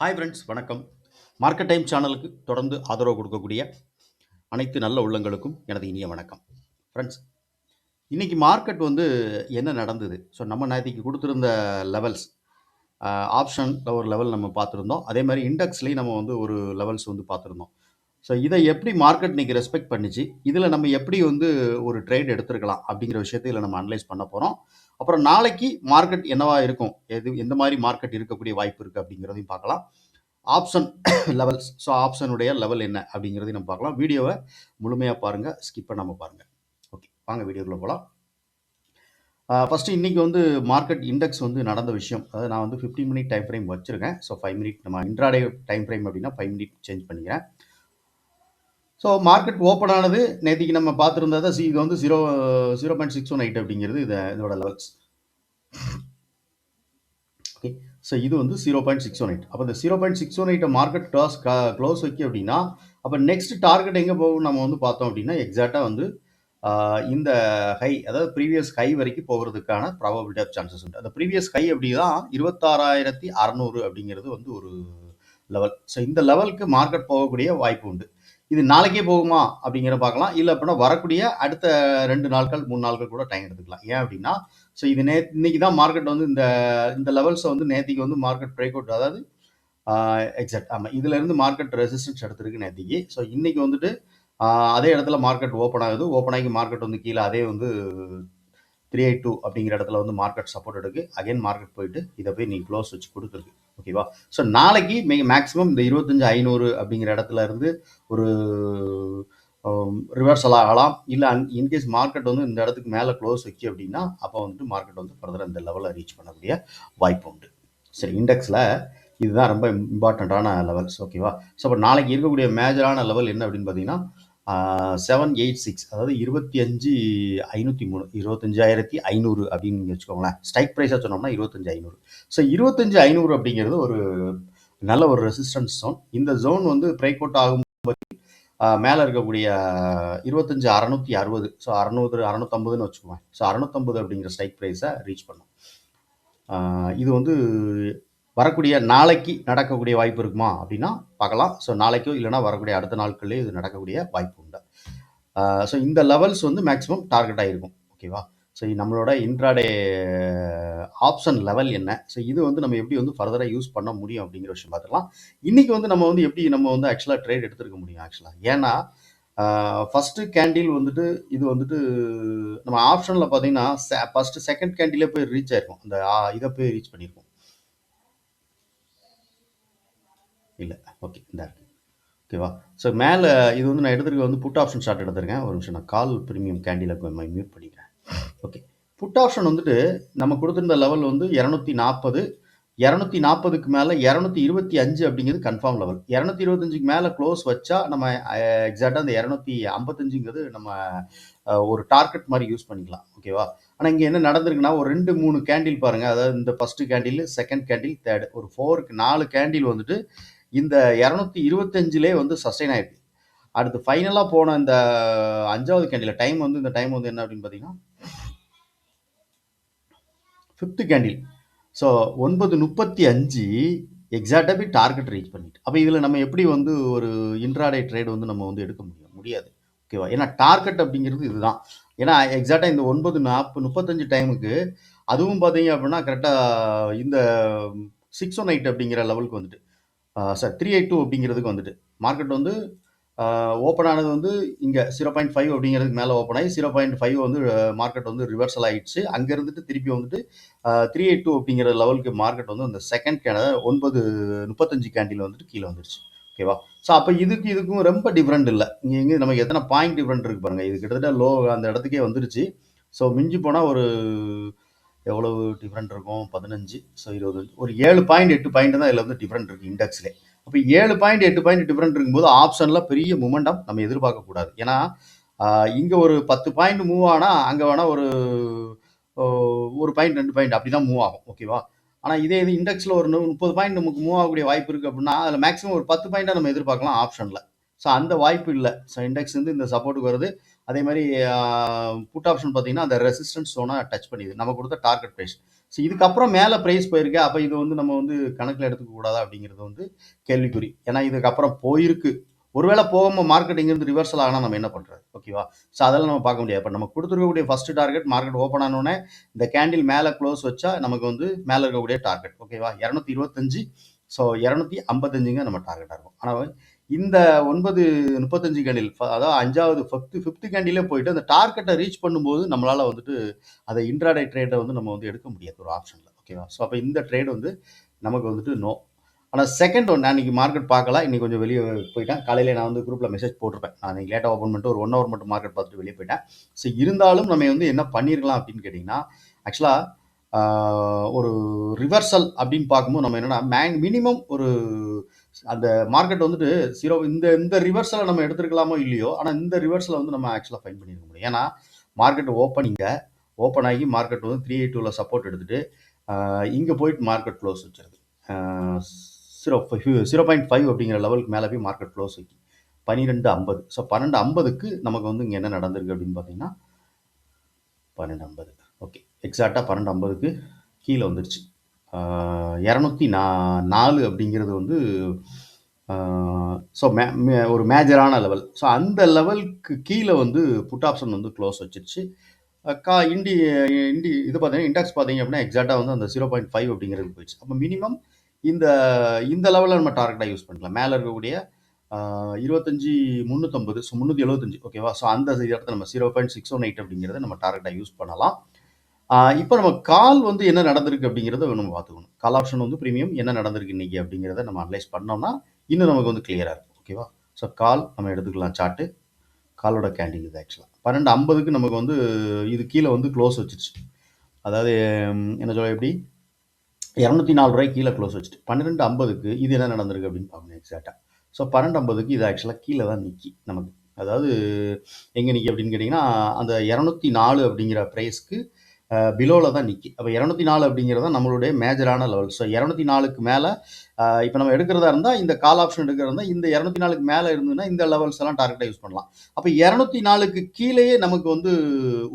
Hi friends வணக்கம். Market time சேனலுக்கு தொடர்ந்து ஆதரவு கொடுக்கக்கூடிய அனைத்து நல்ல உள்ளங்களுக்கும் எனது இனிய வணக்கம். ஃப்ரெண்ட்ஸ் இன்றைக்கி மார்க்கெட் வந்து என்ன நடந்தது? ஸோ நம்ம நேற்றுக்கு கொடுத்துருந்த லெவல்ஸ் ஆப்ஷன் ஒரு லெவல் நம்ம பார்த்துருந்தோம். அதே மாதிரி இண்டெக்ஸ்லேயும் நம்ம வந்து ஒரு லெவல்ஸ் வந்து பார்த்துருந்தோம். ஸோ இதை எப்படி மார்க்கெட் இன்றைக்கி ரெஸ்பெக்ட் பண்ணிச்சு? இதில் நம்ம எப்படி வந்து ஒரு ட்ரேட் எடுத்துருக்கலாம் அப்படிங்கிற விஷயத்தை இதில் நம்ம அனலைஸ் பண்ண போகிறோம் அப்புறம் நாளைக்கு மார்க்கெட் என்னவா இருக்கும்? எது எந்த மாதிரி மார்க்கெட் இருக்கக்கூடிய வாய்ப்பு இருக்குது அப்படிங்கிறதையும் பார்க்கலாம். ஆப்ஷன் லெவல்ஸ் ஸோ ஆப்ஷனுடைய லெவல் என்ன அப்படிங்கிறதையும் நம்ம பார்க்கலாம். வீடியோவை முழுமையாக பாருங்கள் ஸ்கிப் பண்ணாமல் பாருங்கள் ஓகே வாங்க வீடியோக்குள்ளே போகலாம் ஃபஸ்ட்டு இன்றைக்கி வந்து மார்க்கெட் இண்டெக்ஸ் வந்து நடந்த விஷயம். அதாவது நான் வந்து ஃபிஃப்டீன் மினிட் டைம் ஃப்ரேம் வச்சுருக்கேன். ஸோ ஃபைவ் மினிட் நம்ம இன்ட்ராடே டைம் ஃப்ரேம் அப்படின்னா ஃபைவ் மினிட் சேஞ்ச் பண்ணிக்கிறேன். ஸோ மார்க்கெட் ஓப்பன் ஆனது நேற்றுக்கு நம்ம பார்த்துருந்தா சி இது வந்து zero zero point six one eight அப்படிங்கிறது இது இதோட லெவல்ஸ் ஓகே ஸோ இது வந்து zero point six one eight அப்போ இந்த ஜீரோ பாயிண்ட் சிக்ஸ் ஒன் எயிட்டை மார்க்கெட் க்ளாஸ் க்ளோஸ் வைக்க அப்படின்னா அப்போ நெக்ஸ்ட் டார்கெட் எங்கே போகும் நம்ம வந்து பார்த்தோம் அப்படின்னா எக்ஸாக்டாக வந்து இந்த ஹை அதாவது ப்ரீவியஸ் ஹை வரைக்கும் போகிறதுக்கான ப்ராபபிலிட்டி ஆஃப் சான்சஸ் உண்டு. அந்த ப்ரீவியஸ் ஹை அப்படி தான் இருபத்தாறாயிரத்தி அறநூறு அப்படிங்கிறது வந்து ஒரு லெவல் ஸோ இந்த லெவலுக்கு மார்க்கெட் போகக்கூடிய வாய்ப்பு உண்டு. இது நாளைக்கே போகுமா அப்படிங்கிற பார்க்கலாம். இல்லை அப்படின்னா வரக்கூடிய அடுத்த ரெண்டு நாட்கள் மூணு நாட்கள் கூட டைம் எடுத்துக்கலாம். ஏன் அப்படின்னா ஸோ இது நே இன்னைக்கு தான் மார்க்கெட் வந்து இந்த இந்த லெவல்ஸை வந்து நேத்திக்கு வந்து மார்க்கெட் பிரேக் அவுட் அதாவது எக்ஸாக்ட் ஆமாம் இதுலேருந்து மார்க்கெட் ரெசிஸ்டன்ஸ் எடுத்திருக்கு நேத்திக்கு. ஸோ இன்றைக்கி வந்துட்டு அதே இடத்துல மார்க்கெட் ஓப்பன் ஆகுது. ஓப்பன் ஆகி மார்க்கெட் வந்து கீழே அதே வந்து த்ரீ எயிட் டூ அப்படிங்கிற இடத்துல வந்து மார்க்கெட் சப்போர்ட் எடுக்கு. அகைன் மார்க்கெட் போயிட்டு இதை போய் நீ க்ளோஸ் வச்சு கொடுத்துருக்கு ஓகேவா? ஸோ நாளைக்கு மே மேக்ஸிமம் இந்த இருபத்தஞ்சி ஐநூறு அப்படிங்கிற இடத்துல இருந்து ஒரு um, ரிவர்சல் ஆகலாம். இல்லை இன்கேஸ் மார்க்கெட் வந்து இந்த இடத்துக்கு மேலே க்ளோஸ் வைக்க அப்படின்னா அப்போ வந்துட்டு மார்க்கெட் வந்து ஃபர்தர் அந்த லெவலில் ரீச் பண்ணக்கூடிய வாய்ப்பு உண்டு. சரி இண்டெக்ஸில் இதுதான் ரொம்ப இம்பார்ட்டண்ட்டான லெவல்ஸ் ஓகேவா? ஸோ அப்போ நாளைக்கு இருக்கக்கூடிய மேஜரான லெவல் என்ன அப்படின்னு பார்த்தீங்கன்னா செவன் எயிட் சிக்ஸ் அதாவது இருபத்தி அஞ்சு ஐநூற்றி மூணு இருபத்தஞ்சாயிரத்தி ஐநூறு அப்படின்னு வச்சுக்கோங்களேன். ஸ்ட்ரைக் ப்ரைஸாக சொன்னோம்னா இருபத்தஞ்சு ஐநூறு. ஸோ இருபத்தஞ்சு ஐநூறு அப்படிங்கிறது ஒரு நல்ல ஒரு ரெசிஸ்டன்ஸ் ஜோன் இந்த ஜோன் வந்து பிரேக் அவுட் ஆகும் மேலே இருக்கக்கூடிய இருபத்தஞ்சு அறநூற்றி அறுபது ஸோ அறநூறு அறநூற்றம்பதுன்னு வச்சுக்கோங்க. ஸோ அறநூற்றம்பது அப்படிங்கிற ஸ்ட்ரைக் ப்ரைஸை ரீச் பண்ணும். இது வந்து வரக்கூடிய நாளைக்கு நடக்கக்கூடிய வாய்ப்பு இருக்குமா அப்படின்னா பார்க்கலாம். ஸோ நாளைக்கோ இல்லைன்னா வரக்கூடிய அடுத்த நாட்கள்லேயே இது நடக்கக்கூடிய வாய்ப்பு உண்டு. ஸோ இந்த லெவல்ஸ் வந்து மேக்ஸிமம் டார்கெட்டாக இருக்கும் ஓகேவா ஸோ நம்மளோட இன்ட்ராடே ஆப்ஷன் லெவல் என்ன? ஸோ இது வந்து நம்ம எப்படி வந்து ஃபர்தராக யூஸ் பண்ண முடியும் அப்படிங்கிற விஷயம் பார்த்துக்கலாம். இன்றைக்கி வந்து நம்ம வந்து எப்படி நம்ம வந்து ஆக்சுவலாக ட்ரேட் எடுத்துருக்க முடியும் ஆக்சுவலாக ஏன்னா ஃபஸ்ட்டு கேண்டில் வந்துட்டு இது வந்துட்டு நம்ம ஆப்ஷனில் பார்த்தீங்கன்னா ஃபஸ்ட்டு செகண்ட் கேண்டிலே போய் ரீச் ஆயிருக்கும். அந்த இதை போய் ரீச் பண்ணியிருக்கோம் இல்லை. ஓகே இந்த ஓகேவா ஸோ மேலே இது வந்து நான் எடுத்துருக்க வந்து புட் ஆப்ஷன் ஷார்ட் எடுத்திருக்கேன். ஒரு நிமிஷம் நான் கால் ப்ரீமியம் கேண்டில் மியூட் பண்ணிக்கிறேன். ஓகே புட் ஆப்ஷன் வந்துட்டு நம்ம கொடுத்துருந்த லெவல் வந்து இரநூத்தி நாற்பது. இரநூத்தி நாற்பதுக்கு மேலே இரநூத்தி இருபத்தி அஞ்சு அப்படிங்கிறது கன்ஃபார்ம் லெவல் இரநூத்தி இருபத்தஞ்சுக்கு மேலே க்ளோஸ் வச்சா நம்ம எக்ஸாக்டாக அந்த இரநூத்தி ஐம்பத்தஞ்சுங்கிறது நம்ம ஒரு டார்கெட் மாதிரி யூஸ் பண்ணிக்கலாம். ஓகேவா ஆனால் இங்கே என்ன நடந்திருக்குன்னா ஒரு ரெண்டு மூணு கேண்டில் பாருங்கள் அதாவது இந்த first candle second candle third ஒரு ஃபோருக்கு நாலு கேண்டில் வந்துட்டு இந்த இரநூத்தி இருபத்தஞ்சிலே வந்து சஸ்டைன் ஆயிருக்கு அடுத்து ஃபைனலாக போன இந்த அஞ்சாவது கேண்டில் டைம் வந்து இந்த டைம் வந்து என்ன அப்படின்னு பார்த்தீங்கன்னா ஃபிஃப்த்து கேண்டில் ஸோ ஒன்பது முப்பத்தி அஞ்சு எக்ஸாக்டாக போய் டார்கெட் ரீச் பண்ணிட்டு. அப்போ இதில் நம்ம எப்படி வந்து ஒரு இன்ட்ராடே ட்ரேட் வந்து நம்ம வந்து எடுக்க முடியும்? முடியாது. ஓகேவா ஏன்னா டார்கெட் அப்படிங்கிறது இதுதான். ஏன்னா எக்ஸாக்டாக இந்த ஒன்பது நாற்பது முப்பத்தஞ்சு டைமுக்கு அதுவும் பார்த்தீங்க அப்படின்னா கரெக்டாக இந்த சிக்ஸ் ஒன் எயிட் அப்படிங்கிற லெவலுக்கு வந்துட்டு. சார் த்ரீ எயிட் டூ அப்படிங்கிறதுக்கு வந்துட்டு. மார்க்கெட் வந்து ஓப்பன் ஆனது வந்து இங்கே ஜீரோ பாயிண்ட் ஃபைவ் அப்படிங்கிறதுக்கு மேலே ஓப்பன் ஆகி ஜீரோ பாயிண்ட் ஃபைவ் வந்து மார்க்கெட் வந்து ரிவர்சல் ஆகிடுச்சு அங்கே இருந்துட்டு திருப்பி வந்துட்டு த்ரீ எயிட் டூ அப்படிங்கிற லெவலுக்கு மார்க்கெட் வந்து அந்த செகண்ட் கேண்ட ஒன்பது முப்பத்தஞ்சு கேண்டில் வந்துட்டு கீழே வந்துருச்சு. ஓகேவா ஸோ அப்போ இதுக்கு இதுக்கும் ரொம்ப டிஃப்ரெண்ட் இல்லை. இங்கே இங்கே நமக்கு எத்தனை பாயிண்ட் டிஃப்ரெண்ட் இருக்கு பாருங்கள் இது கிட்டத்தட்ட லோ அந்த இடத்துக்கே வந்துருச்சு. ஸோ மிஞ்சி போனால் ஒரு எவ்வளவு டிஃப்ரெண்ட் இருக்கும்? பதினஞ்சு. ஸோ இருபது. ஒரு ஏழு பாயிண்ட் எட்டு பாயிண்ட் தான் இதில் வந்து டிஃப்ரெண்ட் இருக்குது இண்டெக்ஸ்லே அப்போ ஏழு பாயிண்ட் எட்டு பாயிண்ட் டிஃப்ரெண்ட் இருக்கும்போது ஆப்ஷனில் பெரிய மூமெண்டம் நம்ம எதிர்பார்க்கக்கூடாது ஏன்னா இங்கே ஒரு பத்து பாயிண்ட் மூவ் ஆனால் அங்கே வேணால் ஒரு ஒரு பாயிண்ட் ரெண்டு பாயிண்ட் அப்படி தான் மூவ் ஆகும் ஓகேவா ஆனால் இதே இது இண்டெக்ஸில் ஒரு முப்பது பாயிண்ட் நமக்கு மூவ் ஆகக்கூடிய வாய்ப்பு இருக்குது அப்படின்னா அதில் மேக்ஸிமம் ஒரு பத்து பாயிண்ட்டாக நம்ம எதிர்பார்க்கலாம் ஆப்ஷனில் ஸோ அந்த வாய்ப்பு இல்லை. ஸோ இண்டெக்ஸ் வந்து இந்த சப்போர்ட்டுக்கு வருது. அதே மாதிரி புட் ஆப்ஷன் பார்த்தீங்கன்னா அந்த ரெசிஸ்டன்ஸ் ஜோனை டச் பண்ணிது. நம்ம கொடுத்த டார்கெட் ப்ரைஸ் ஸோ இதுக்கப்புறம் மேலே ப்ரைஸ் போயிருக்கு. அப்போ இது வந்து நம்ம வந்து கணக்கில் எடுத்துக்கக்கூடாதா அப்படிங்கிறது வந்து கேள்விக்குறி. ஏன்னா இதுக்கப்புறம் போயிருக்கு. ஒருவேளை போகாமல் மார்க்கெட் இங்கேருந்து ரிவர்சல் ஆனால் நம்ம என்ன பண்ணுறது ஓகேவா ஸோ அதெல்லாம் நம்ம பார்க்க முடியாது. இப்போ நம்ம கொடுத்துருக்கக்கூடிய ஃபர்ஸ்ட் டார்கெட் மார்க்கெட் ஓப்பன் ஆனோடனே இந்த கேண்டில் மேலே க்ளோஸ் வச்சா நமக்கு வந்து மேலே இருக்கக்கூடிய டார்கெட் ஓகேவா இரநூத்தி இருபத்தஞ்சு. ஸோ இரநூத்தி ஐம்பத்தஞ்சுங்க நம்ம டார்கெட்டாக இருக்கும். ஆனால் இந்த ஒன்பது முப்பத்தஞ்சு கேண்டில் அதாவது அஞ்சாவது ஃபிஃப்த்து ஃபிஃப்த்து கேண்டிலே போயிட்டு அந்த டார்கெட்டை ரீச் பண்ணும்போது நம்மளால் வந்துட்டு அதை இன்ட்ராடே ட்ரேடை வந்து நம்ம வந்து எடுக்க முடியாது ஒரு ஆப்ஷனில் ஓகேவா ஸோ அப்போ இந்த ட்ரேட் வந்து நமக்கு வந்துட்டு நோ ஆனால் செகண்ட் ஒன் நான் இன்றைக்கி மார்க்கெட் பார்க்கலாம் இன்றைக்கி கொஞ்சம் வெளியே போயிட்டேன். காலையில் நான் வந்து குரூப்பில் மெசேஜ் போட்டிருப்பேன். நான் நீங்கள் லேட்டாக ஓப்பன் பண்ணிட்டு ஒரு ஒன் ஹவர் மட்டும் மார்க்கெட் பார்த்துட்டு வெளியே போயிட்டேன். ஸோ இருந்தாலும் நம்ம வந்து என்ன பண்ணியிருக்கலாம் அப்படின்னு கேட்டிங்கன்னா ஆக்சுவலாக ஒரு ரிவர்சல் அப்படின்னு பார்க்கும்போது நம்ம என்னென்னா மேங் மினிமம் ஒரு அந்த மார்க்கெட் வந்துட்டு ஜீரோ இந்த இந்த ரிவர்ஸில் நம்ம எடுத்துருக்கலாமோ இல்லையோ ஆனால் இந்த ரிவர்ஸில் வந்து நம்ம ஆக்சுவலாக ஃபைன் பண்ணியிருக்க முடியும். ஏன்னா மார்க்கெட் ஓப்பனிங்க ஓப்பன் ஆகி மார்க்கெட் வந்து த்ரீ எயிட் டூவில் சப்போர்ட் எடுத்துகிட்டு இங்கே போயிட்டு மார்க்கெட் க்ளோஸ் வச்சிருது. ஜீரோ ஜீரோ பாயிண்ட் ஃபைவ் அப்படிங்கிற லெவலுக்கு மேலே போய் மார்க்கெட் க்ளோஸ் வைக்கி பன்னிரெண்டு ஐம்பது. ஸோ பன்னெண்டு ஐம்பதுக்கு நமக்கு வந்து இங்கே என்ன நடந்திருக்கு அப்படின்னு பார்த்தீங்கன்னா பன்னெண்டு ஐம்பது. ஓகே எக்ஸாக்டாக பன்னெண்டு ஐம்பதுக்கு கீழே வந்துருச்சு. இரநூத்தி நா நாலு அப்படிங்கிறது வந்து ஸோ மே மே- ஒரு மேஜரான லெவல் ஸோ அந்த லெவலுக்கு கீழே வந்து புட் ஆப்ஷன் வந்து க்ளோஸ் வச்சிருச்சு. கா இண்டி இண்டி இது பார்த்தீங்கன்னா இண்டெக்ஸ் பார்த்தீங்க அப்படின்னா எக்ஸாக்டாக வந்து அந்த ஜீரோ பாயிண்ட் ஃபைவ் அப்படிங்கிறது போயிடுச்சு. அப்போ மினிமம் இந்த இந்த லெவலில் நம்ம டார்கெட்டாக யூஸ் பண்ணலாம் மேலே இருக்கக்கூடிய இருபத்தஞ்சி முந்நூற்றம்பது ஸோ முந்நூற்றி எழுபத்தஞ்சு ஓகேவா ஸோ அந்த இடத்துல நம்ம zero point six one eight அப்படிங்கிறத நம்ம டார்கெட்டாக யூஸ் பண்ணலாம். இப்போ நம்ம கால் வந்து என்ன நடந்திருக்கு அப்படிங்கிறத நம்ம பார்த்துக்கணும். கால் ஆப்ஷன் வந்து ப்ரீமியம் என்ன நடந்திருக்கு இன்றைக்கி அப்படிங்கிறத நம்ம அனலைஸ் பண்ணோம்னா இன்னும் நமக்கு வந்து கிளியராக இருக்கும். ஓகேவா ஸோ கால் நம்ம எடுத்துக்கலாம் சார்ட்டு காலோட கேண்டில் இது ஆக்சுவலாக பன்னெண்டு ஐம்பதுக்கு நமக்கு வந்து இது கீழே வந்து க்ளோஸ் வச்சிருச்சு. அதாவது என்ன சொல்ல எப்படி? இரநூத்தி நாலு ரூபாய் கீழே க்ளோஸ் வச்சுட்டு. பன்னிரெண்டு ஐம்பதுக்கு இது என்ன நடந்திருக்கு அப்படின்னு பார்க்கணும் எக்ஸாக்டாக ஸோ பன்னெண்டு ஐம்பதுக்கு இது ஆக்சுவலாக கீழே தான் நிற்கி நமக்கு. அதாவது எங்கே நிற்கி அப்படின்னு கேட்டிங்கன்னா அந்த இரநூத்தி நாலு அப்படிங்கிற ப்ரைஸ்க்கு பிலோவில் தான் நிற்கி அப்போ இரநூத்தி நாலு அப்படிங்கிறது தான் நம்மளுடைய மேஜரான லெவல் ஸோ இரநூத்தி நாலுக்கு மேலே இப்போ நம்ம எடுக்கிறதா இருந்தால் இந்த கால் ஆப்ஷன் எடுக்கிறதா இருந்தால் இந்த இரநூத்தி நாலுக்கு மேலே இருந்ததுன்னா இந்த லெவல்ஸ் எல்லாம் டார்கெட்டாக யூஸ் பண்ணலாம். அப்போ இரநூத்தி நாலுக்கு கீழேயே நமக்கு வந்து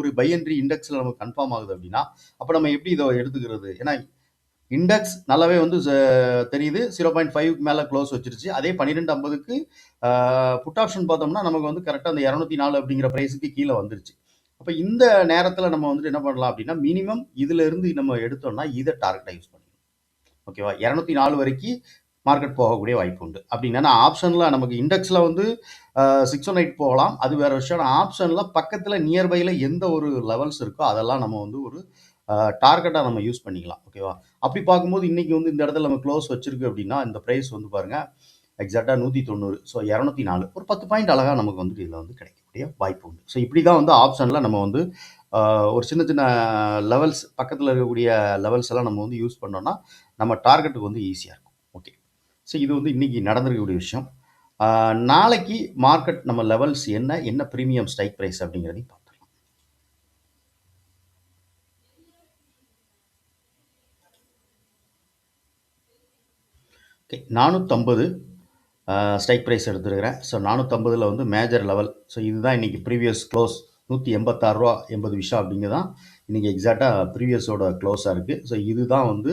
ஒரு பையன்ட்ரி இண்டெக்ஸில் நமக்கு கன்ஃபார்ம் ஆகுது அப்படின்னா அப்போ நம்ம எப்படி இதை எடுத்துக்கிறது? ஏன்னா இண்டெக்ஸ் நல்லாவே வந்து தெரியுது. ஜீரோ பாயிண்ட் ஃபைவ்க்கு மேலே க்ளோஸ் வச்சிருச்சு. அதே பன்னிரெண்டு ஐம்பதுக்கு புட் ஆப்ஷன் பார்த்தோம்னா நமக்கு வந்து கரெக்டாக அந்த இரநூத்தி நாலு அப்படிங்கிற ப்ரைஸுக்கு கீழே வந்துருச்சு. அப்போ இந்த நேரத்தில் நம்ம வந்துட்டு என்ன பண்ணலாம் அப்படின்னா மினிமம் இதிலிருந்து நம்ம எடுத்தோம்னா இதை டார்கெட்டாக யூஸ் பண்ணிக்கலாம் ஓகேவா இரநூத்தி நாலு வரைக்கும் மார்க்கெட் போகக்கூடிய வாய்ப்பு உண்டு. அப்படின்னா ஆப்ஷனில் நமக்கு இண்டெக்ஸில் வந்து சிக்ஸ் ஒன் எயிட் போகலாம். அது வேறு விஷயம். ஆப்ஷனில் பக்கத்தில் நியர்பையில் எந்த ஒரு லெவல்ஸ் இருக்கோ அதெல்லாம் நம்ம வந்து ஒரு டார்கெட்டாக நம்ம யூஸ் பண்ணிக்கலாம். ஓகேவா அப்படி பார்க்கும்போது இன்றைக்கி வந்து இந்த இடத்துல நம்ம க்ளோஸ் வச்சுருக்கு அப்படின்னா இந்த ப்ரைஸ் வந்து பாருங்கள் எக்ஸாக்டாக நூற்றி தொண்ணூறு ஸோ இரநூத்தி நாலு ஒரு பத்து பாயிண்ட் அழகாக நமக்கு வந்துட்டு இதில் வந்து கிடைக்கக்கூடிய வாய்ப்பு உண்டு. ஸோ இப்படி தான் வந்து ஆப்ஷனில் நம்ம வந்து ஒரு சின்ன சின்ன லெவல்ஸ் பக்கத்தில் இருக்கக்கூடிய லெவல்ஸ் எல்லாம் நம்ம வந்து யூஸ் பண்ணோன்னா நம்ம டார்கெட்டுக்கு வந்து ஈஸியாக இருக்கும். ஓகே ஸோ இது வந்து இன்னைக்கு நடந்திருக்கக்கூடிய விஷயம். நாளைக்கு மார்க்கெட் நம்ம லெவல்ஸ் என்ன என்ன ப்ரீமியம் ஸ்ட்ரைக் ப்ரைஸ் அப்படிங்கிறதையும் பார்த்துக்கலாம் ஓகே நானூற்றம்பது ஸ்ட்ரைக் ப்ரைஸ் எடுத்துருக்கிறேன். ஸோ நானூற்றம்பதில் வந்து மேஜர் லெவல் ஸோ இதுதான் இன்றைக்கி ப்ரீவியஸ் க்ளோஸ் நூற்றி எண்பத்தாறு ரூபா எண்பது விஷயம் அப்படிங்கிறதான் இன்றைக்கி எக்ஸாக்டாக ப்ரீவியஸோட க்ளோஸாக இருக்குது ஸோ இதுதான் வந்து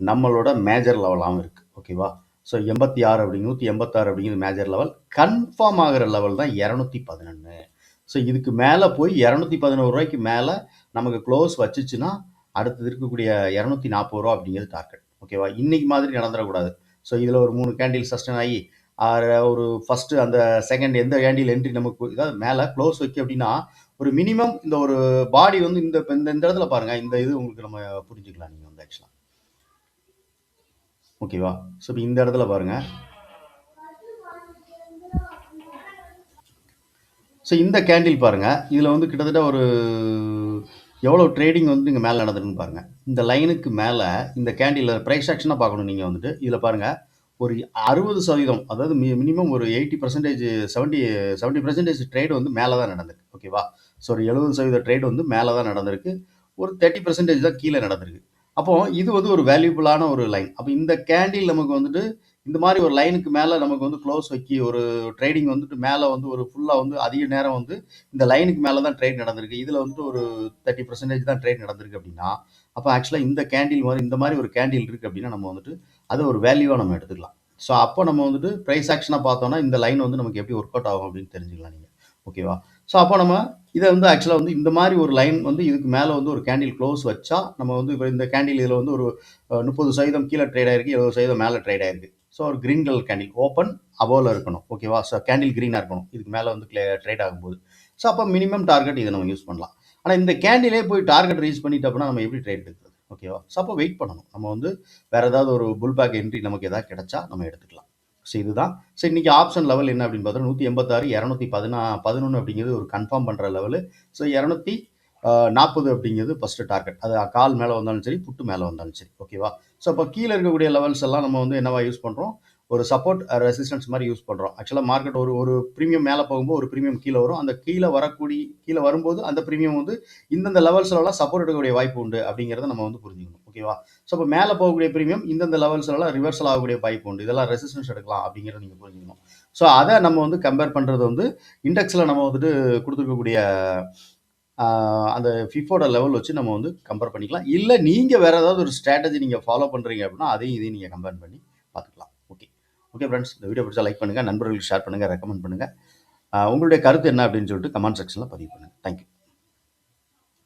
நம்மளோட மேஜர் லெவலாகவும் இருக்குது ஓகேவா ஸோ எண்பத்தி ஆறு அப்படிங்க நூற்றி எண்பத்தாறு அப்படிங்கிறது மேஜர் லெவல் கன்ஃபார்ம் ஆகிற லெவல் தான் இரநூத்தி பதினொன்று ஸோ இதுக்கு மேலே போய் இரநூத்தி பதினோரு ரூபாய்க்கு மேலே நமக்கு க்ளோஸ் வச்சுச்சுன்னா அடுத்தது இருக்கக்கூடிய இரநூத்தி நாற்பது ரூபா அப்படிங்கிறது டார்கெட் ஓகேவா இன்றைக்கி மாதிரி நடந்துடக்கூடாது. ஸோ இதில் ஒரு மூணு கேண்டில் சஸ்டன் ஆகி ஒரு ஃபஸ்ட்டு அந்த செகண்ட் எந்த கேண்டில் என்ட்ரி நமக்கு இதாவது மேலே க்ளோஸ் வைக்க அப்படின்னா ஒரு மினிமம் இந்த ஒரு பாடி வந்து இந்த இந்த இந்த இடத்துல பாருங்கள் இந்த இது உங்களுக்கு நம்ம புரிஞ்சுக்கலாம் நீங்கள் வந்து ஆக்சுவலாக ஓகேவா ஸோ இப்போ இந்த இடத்துல பாருங்கள் ஸோ இந்த கேண்டில் பாருங்கள் இதில் வந்து கிட்டத்தட்ட ஒரு எவ்வளோ ட்ரேடிங் வந்து நீங்கள் மேலே நடந்துருன்னு பாருங்கள் இந்த லைனுக்கு மேலே இந்த கேண்டில் ப்ரைஸ் ஆக்ஷனாக பார்க்கணும் நீங்கள் வந்துட்டு. இதில் பாருங்கள் ஒரு அறுபது சதவீதம் அதாவது மி மினிமம் ஒரு eighty percentage seventy seventy percentage trade வந்து மேலே தான் நடந்திருக்கு ஓகேவா ஸோ ஒரு எழுபது சதவீத ட்ரேட் வந்து மேலே தான் நடந்திருக்கு. ஒரு தேர்ட்டி பர்சன்டேஜ் தான் கீழே நடந்திருக்கு. அப்போ இது வந்து ஒரு வேல்யூபுளான ஒரு லைன் அப்போ இந்த கேண்டில் நமக்கு வந்துட்டு இந்த மாதிரி ஒரு லைனுக்கு மேலே நமக்கு வந்து க்ளோஸ் வைக்கி ஒரு ட்ரேடிங் வந்துட்டு மேலே வந்து ஒரு ஃபுல்லாக வந்து அதிக நேரம் வந்து இந்த லைனுக்கு மேலே தான் ட்ரேட் நடந்திருக்கு. இதில் வந்துட்டு ஒரு தேர்ட்டி பர்சன்டேஜ் தான் ட்ரேட் நடந்திருக்கு அப்படின்னா அப்போ ஆக்சுவலாக இந்த கேண்டில் மாதிரி இந்த மாதிரி ஒரு கேண்டில் இருக்குது அப்படின்னா நம்ம வந்துட்டு அதை ஒரு வேல்யூவாக நம்ம எடுத்துக்கலாம். ஸோ அப்போ நம்ம வந்துட்டு ப்ரைஸ் ஆக்ஷனாக பார்த்தோம்னா இந்த லைன் வந்து நமக்கு எப்படி ஒர்க் அவுட் ஆகும் அப்படின்னு தெரிஞ்சுக்கலாம் நீங்கள் ஓகேவா ஸோ அப்போ நம்ம இதை வந்து ஆக்சுவலாக வந்து இந்த மாதிரி ஒரு லைன் வந்து இதுக்கு மேலே வந்து ஒரு கேண்டில் க்ளோஸ் வச்சா நம்ம வந்து இப்போ இந்த கேண்டில் இதில் வந்து ஒரு முப்பது சதவீதம் கீழே ட்ரேட் ஆயிருக்கு எழுபது சதவீதம் மேலே ட்ரேட் ஆயிருக்கு. ஸோ ஒரு க்ரீன் கலர் கேண்டில் ஓப்பன் அபோவில் இருக்கணும். ஓகேவா ஸோ கேண்டில் க்ரீனாக இருக்கணும். இதுக்கு மேலே வந்து ட்ரேட் ஆகும்போது. ஸோ அப்போ மினிமம் டார்கெட் இதை நம்ம யூஸ் பண்ணலாம். ஆனால் இந்த கேண்டிலே போய் டார்கெட் ரீச் பண்ணிட்டு அப்படின்னா நம்ம எப்படி ட்ரேட் எடுக்கிறது? ஓகேவா ஸோ அப்போ வெயிட் பண்ணணும். நம்ம வந்து வேறு ஏதாவது ஒரு புல் பேக் என்ட்ரி நமக்கு எதாவது கிடைச்சா நம்ம எடுத்துக்கலாம். ஸோ இதுதான். ஸோ இன்றைக்கி ஆப்ஷன் லெவல் என்ன அப்படின்னு பார்த்தா நூற்றி எண்பத்தாறு இரநூத்தி பதினா பதினொன்று அப்படிங்கிறது ஒரு கன்ஃபார்ம் பண்ணுற லெவலு ஸோ இரநூத்தி நாற்பது அப்படிங்கிறது ஃபஸ்ட்டு டார்கெட் அது கால் மேலே வந்தாலும் சரி புட்டு மேலே வந்தாலும் சரி. ஓகேவா ஸோ அப்போ கீழே இருக்கக்கூடிய லெவல்ஸ் எல்லாம் நம்ம வந்து என்னவா யூஸ் பண்ணுறோம் ஒரு சப்போர்ட் ரெசிஸ்டன்ஸ் uh, மாதிரி யூஸ் பண்ணுறோம் ஆக்சுவலாக மார்க்கெட் ஒரு ஒரு ப்ரீமியம் மேலே போகும்போது ஒரு ப்ரீமியம் கீழே வரும். அந்த கீழே வரக்கூடிய கீழே வரும்போது அந்த ப்ரீமியம் வந்து இந்தந்த லெவல்ஸ்லலாம் சப்போர்ட் எடுக்கக்கூடிய வாய்ப்பு உண்டு அப்படிங்கிறத நம்ம வந்து புரிஞ்சுக்கணும். ஓகேவா ஸோ இப்போ மேலே போகக்கூடிய ப்ரீமியம் இந்தந்த லெவல்ஸ்லாம் ரிவர்சல் ஆகக்கூடிய வாய்ப்பு உண்டு. இதெல்லாம் ரெசிஸ்டன்ஸ் எடுக்கலாம் அப்படிங்கிறத நீங்கள் புரிஞ்சுக்கணும். ஸோ அதை நம்ம வந்து கம்பேர் பண்ணுறது வந்து இண்டெக்ஸில் நம்ம வந்துட்டு கொடுத்துருக்கக்கூடிய அந்த ஃபிஃபோட லெவல் வச்சு நம்ம வந்து கம்பேர் பண்ணிக்கலாம். இல்லை நீங்கள் வேறு ஏதாவது ஒரு ஸ்ட்ராட்டஜி நீங்கள் ஃபாலோ பண்ணுறீங்க அப்படின்னா அதையும் இதையும் நீங்கள் கம்பேர் பண்ணி ஓகே ஃப்ரெண்ட்ஸ் இந்த வீடியோ பிடிச்சா லைக் பண்ணுங்கள் நண்பர்களுக்கு ஷேர் பண்ணுங்கள் ரெக்கமெண்ட் பண்ணுங்கள் உங்களுடைய கருத்து என்ன அப்படின்னு சொல்லிட்டு கமெண்ட் செக்ஷனில் பதிவு பண்ணுங்கள் தேங்க்யூ